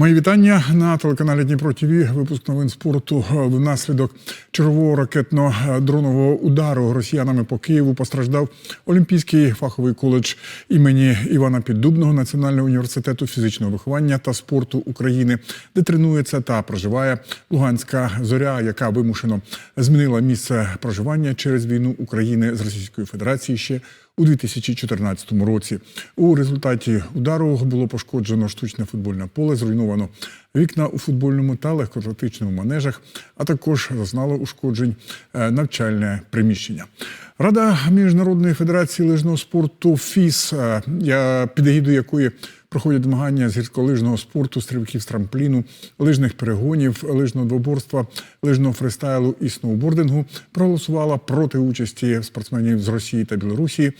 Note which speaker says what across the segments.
Speaker 1: Мої вітання на телеканалі Дніпро ТВ. Випуск новин спорту внаслідок чергового ракетно-дронового удару росіянами по Києву постраждав Олімпійський фаховий коледж імені Івана Піддубного Національного університету фізичного виховання та спорту України, де тренується та проживає Луганська зоря, яка вимушено змінила місце проживання через війну України з Російською Федерацією ще у 2014 році. У результаті удару було пошкоджено штучне футбольне поле, зруйновано вікна у футбольному та легкоатлетичному манежах, а також зазнало ушкоджень е, навчальне приміщення. Рада міжнародної федерації лижного спорту ФІС, е, під егідою якої проходять змагання з гірськолижного спорту, стрибків з трампліну, лижних перегонів, лижного двоборства, лижного фристайлу і сноубордингу, проголосувала проти участі спортсменів з Росії та Білорусі,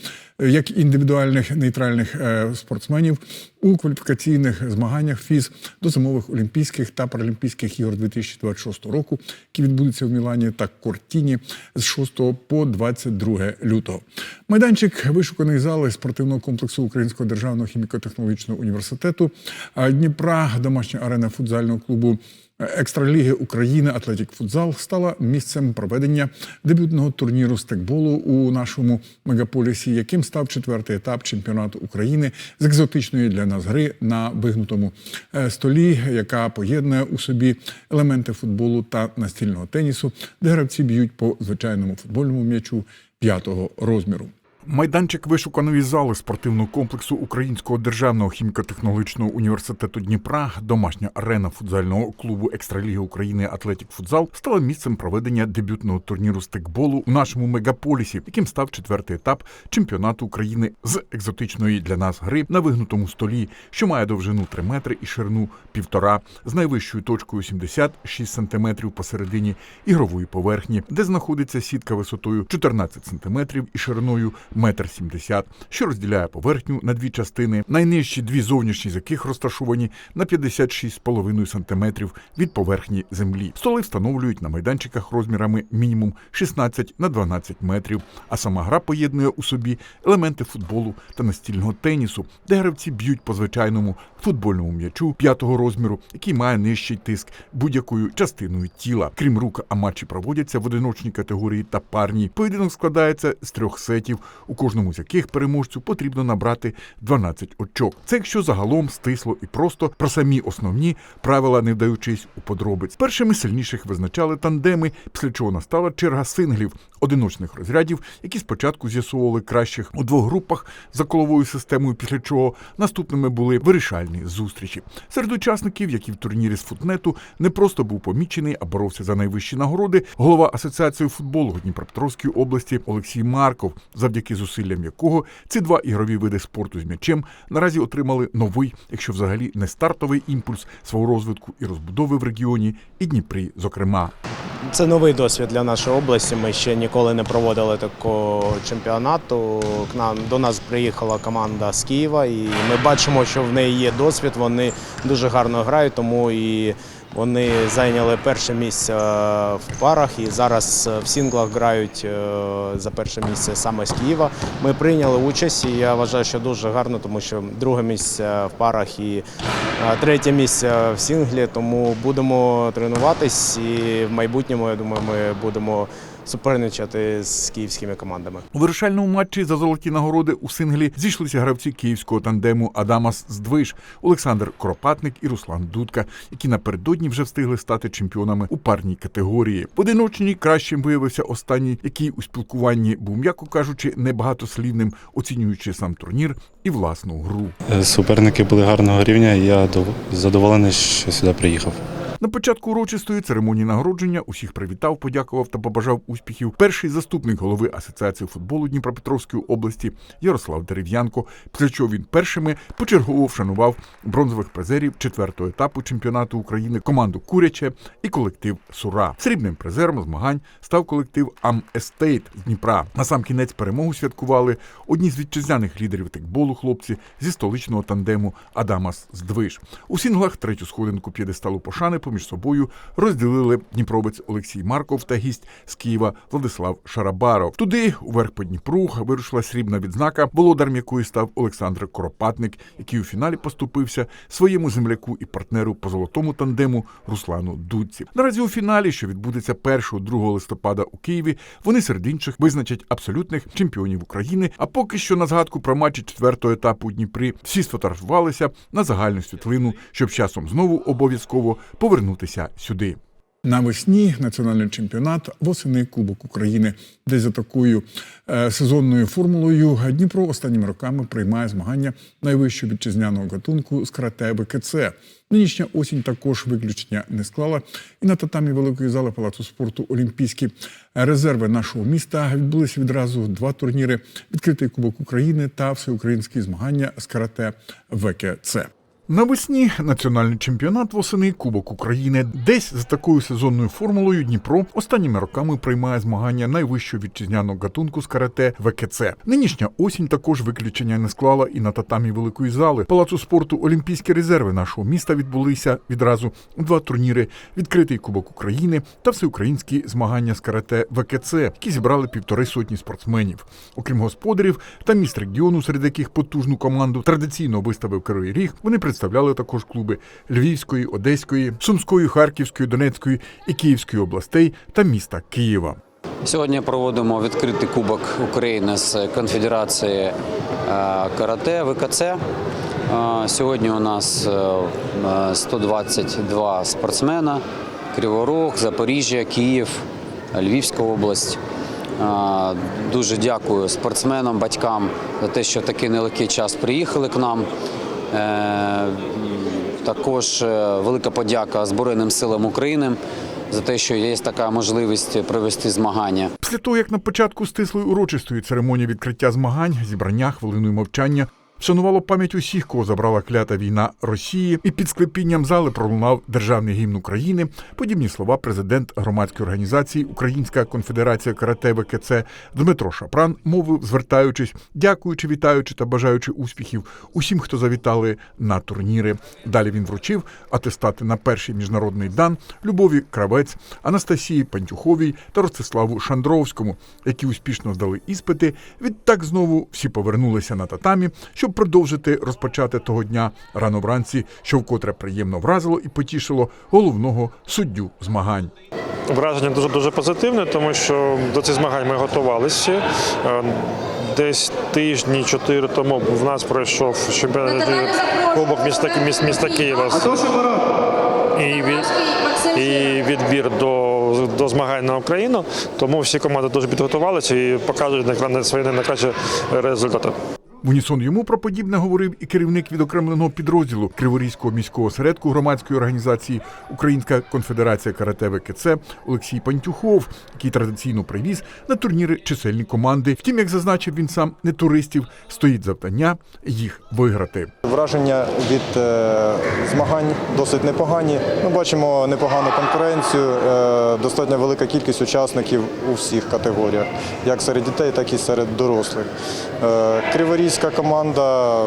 Speaker 1: як індивідуальних нейтральних е, спортсменів у кваліфікаційних змаганнях ФІС до зимових Олімпійських та Паралімпійських ігор 2026 року, які відбудуться в Мілані та Кортіні з 6 по 22 лютого. Майданчик вишуканий зали спортивного комплексу Українського державного хіміко-технологічного університету Дніпра, домашня арена футзального клубу. Екстраліги України Атлетік Футзал стала місцем проведення дебютного турніру стекболу у нашому мегаполісі, яким став четвертий етап чемпіонату України з екзотичної для нас гри на вигнутому е, столі, яка поєднує у собі елементи футболу та настільного тенісу, де гравці б'ють по звичайному футбольному м'ячу п'ятого розміру. Майданчик вишуканої зали спортивного комплексу Українського державного хіміко-технологічного університету Дніпра, домашня арена футзального клубу Екстраліги України Атлетік Футзал стала місцем проведення дебютного турніру стекболу у нашому мегаполісі, яким став четвертий етап чемпіонату України з екзотичної для нас гри на вигнутому столі, що має довжину 3 метри і ширину півтора, з найвищою точкою 76 сантиметрів посередині ігрової поверхні, де знаходиться сітка висотою 14 сантиметрів і шириною метр сімдесят, що розділяє поверхню на дві частини, найнижчі дві зовнішні з яких розташовані на 56,5 сантиметрів від поверхні землі. Столи встановлюють на майданчиках розмірами мінімум 16 на 12 метрів. А сама гра поєднує у собі елементи футболу та настільного тенісу, де гравці б'ють по звичайному футбольному м'ячу п'ятого розміру, який має нижчий тиск будь-якою частиною тіла. Крім рук, а матчі проводяться в одиночній категорії та парній. Поєдинок складається з трьох сетів, у кожному з яких переможцю потрібно набрати 12 очок. Це якщо загалом стисло і просто про самі основні правила, не вдаючись у подробиць. Першими сильніших визначали тандеми, після чого настала черга синглів одиночних розрядів, які спочатку з'ясовували кращих у двох групах за коловою системою, після чого наступними були вирішальні зустрічі. Серед учасників, які в турнірі з футнету не просто був помічений, а боровся за найвищі нагороди, голова асоціації футболу Дніпропетровської області Олексій Марков, завдяки зусиллям якого ці два ігрові види спорту з м'ячем наразі отримали новий, якщо взагалі не стартовий імпульс свого розвитку і розбудови в регіоні і Дніпрі, зокрема.
Speaker 2: Це новий досвід для нашої області. Ми ще ніколи не проводили такого чемпіонату. К нам до нас приїхала команда з Києва, і ми бачимо, що в неї є досвід. Вони дуже гарно грають, тому і вони зайняли перше місце в парах і зараз в сінглах грають е, за перше місце саме з Києва. Ми прийняли участь, і я вважаю, що дуже гарно, тому що друге місце в парах і е, третє місце в сінглі. Тому будемо тренуватись і в майбутньому, я думаю, ми будемо суперничати з київськими командами.
Speaker 1: У вирішальному матчі за золоті нагороди у синглі зійшлися гравці київського тандему Адамас Здвиж, Олександр Кропатник і Руслан Дудка, які напередодні вже встигли стати чемпіонами у парній категорії. В одиночній кращим виявився останній, який у спілкуванні був, м'яко кажучи, небагатослівним, оцінюючи сам турнір і власну гру.
Speaker 3: Суперники були гарного рівня, і я дов- задоволений, що сюди приїхав.
Speaker 1: На початку урочистої церемонії нагородження усіх привітав, подякував та побажав успіхів перший заступник голови Асоціації футболу Дніпропетровської області Ярослав Дерев'янко. Після чого він першими почергово вшанував бронзових призерів четвертого етапу чемпіонату України команду Куряче і колектив Сура. Срібним призером змагань став колектив Ам Естейт з Дніпра. На сам кінець перемогу святкували одні з вітчизняних лідерів текболу хлопці зі столичного тандему Адамас Здвиж. У сінглах третю сходинку п'єдесталу пошани поміж собою розділили дніпровець Олексій Марков та гість з Києва Владислав Шарабаров. Туди, уверх по Дніпру, вирушила срібна відзнака, володарем якої став Олександр Коропатник, який у фіналі поступився своєму земляку і партнеру по золотому тандему Руслану Дудці. Наразі у фіналі, що відбудеться 1-2 листопада у Києві, вони серед інших визначать абсолютних чемпіонів України. А поки що на згадку про матчі четвертого етапу у Дніпрі всі сфотографувалися на загальну світлину, щоб часом знову обов'язково повернутися сюди.
Speaker 4: Навесні національний чемпіонат, восени Кубок України, де за такою е, сезонною формулою Дніпро останніми роками приймає змагання найвищого вітчизняного гатунку з карате ВКЦ. Нинішня осінь також виключення не склала. І на татамі великої зали палацу спорту Олімпійські резерви нашого міста відбулися відразу два турніри: відкритий Кубок України та всеукраїнські змагання з карате ВКЦ.
Speaker 1: Навесні національний чемпіонат восени Кубок України. Десь за такою сезонною формулою Дніпро останніми роками приймає змагання найвищого вітчизняного гатунку з карате ВКЦ. Нинішня осінь також виключення не склала і на татамі великої зали палацу спорту Олімпійські резерви нашого міста відбулися відразу два турніри: відкритий Кубок України та всеукраїнські змагання з карате ВКЦ, які зібрали півтори сотні спортсменів. Окрім господарів та міст регіону, серед яких потужну команду традиційно виставив Кривий Ріг. Вони представляли також клуби Львівської, Одеської, Сумської, Харківської, Донецької і Київської областей та міста Києва.
Speaker 5: Сьогодні проводимо відкритий кубок України з конфедерації е, карате ВКЦ. Е, Сьогодні у нас е, е, 122 спортсмена: Криворог, Запоріжжя, Київ, Львівська область. Дуже дякую спортсменам, батькам за те, що такий нелегкий час приїхали к нам. Е, Також е, велика подяка Збройним силам України за те, що є така можливість провести змагання.
Speaker 1: Після того, як на початку стислої урочистої церемонії відкриття змагань, зібрання хвилиною мовчання вшанувало пам'ять усіх, кого забрала клята війна Росії, і під склепінням зали пролунав державний гімн України. Подібні слова президент громадської організації Українська конфедерація карате ВКЦ Дмитро Шапран мовив, звертаючись, дякуючи, вітаючи та бажаючи успіхів усім, хто завітали на турніри. Далі він вручив атестати на перший міжнародний дан Любові Кравець, Анастасії Пантюховій та Ростиславу Шандровському, які успішно здали іспити. Відтак знову всі повернулися на татамі, щоб продовжити розпочати того дня рано вранці, що вкотре приємно вразило і потішило головного суддю змагань.
Speaker 6: Враження дуже дуже позитивне, тому що до цих змагань ми готувалися. Е, Десь тижні чотири тому в нас пройшов чемпіонат кубок міста міста, міста Києва і, від, і відбір до, до змагань на Україну. Тому всі команди дуже підготувалися і показують на свої найкращі результати.
Speaker 1: В унісон йому про подібне говорив і керівник відокремленого підрозділу Криворізького міського осередку громадської організації Українська конфедерація карате ВКЦ Олексій Пантюхов, який традиційно привіз на турніри чисельні команди. Втім, як зазначив він сам, не туристів стоїть завдання їх виграти.
Speaker 7: Враження від е, змагань досить непогані. Ми бачимо непогану конкуренцію, е, достатньо велика кількість учасників у всіх категоріях, як серед дітей, так і серед дорослих. Е, Криворізька команда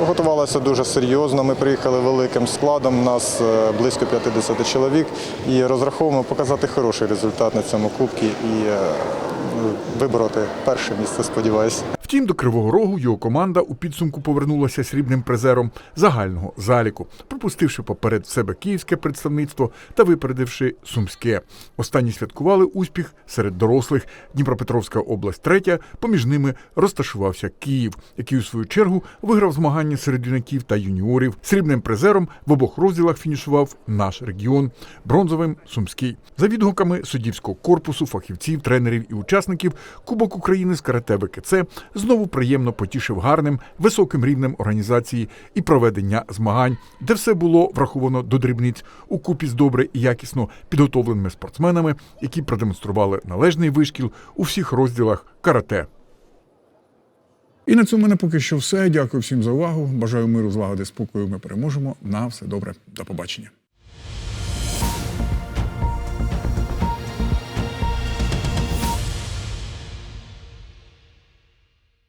Speaker 7: готувалася дуже серйозно. Ми приїхали великим складом, нас е, близько 50 чоловік, і розраховуємо показати хороший результат на цьому кубці і е, вибороти перше місце, сподіваюся.
Speaker 1: Втім, до Кривого Рогу його команда у підсумку повернулася срібним призером загального заліку, пропустивши поперед себе київське представництво та випередивши сумське. Останні святкували успіх серед дорослих. Дніпропетровська область третя. Поміж ними розташувався Київ, який у свою чергу виграв змагання серед юнаків та юніорів. Срібним призером в обох розділах фінішував наш регіон, бронзовим сумський. За відгуками суддівського корпусу, фахівців, тренерів і учасників Кубок України з карате ВКЦ знову приємно потішив гарним, високим рівнем організації і проведення змагань, де все було враховано до дрібниць у купі з добре і якісно підготовленими спортсменами, які продемонстрували належний вишкіл у всіх розділах карате.
Speaker 4: І на цьому мене поки що все. Дякую всім за увагу. Бажаю миру, злагоди, спокою. Ми переможемо. На все добре. До побачення.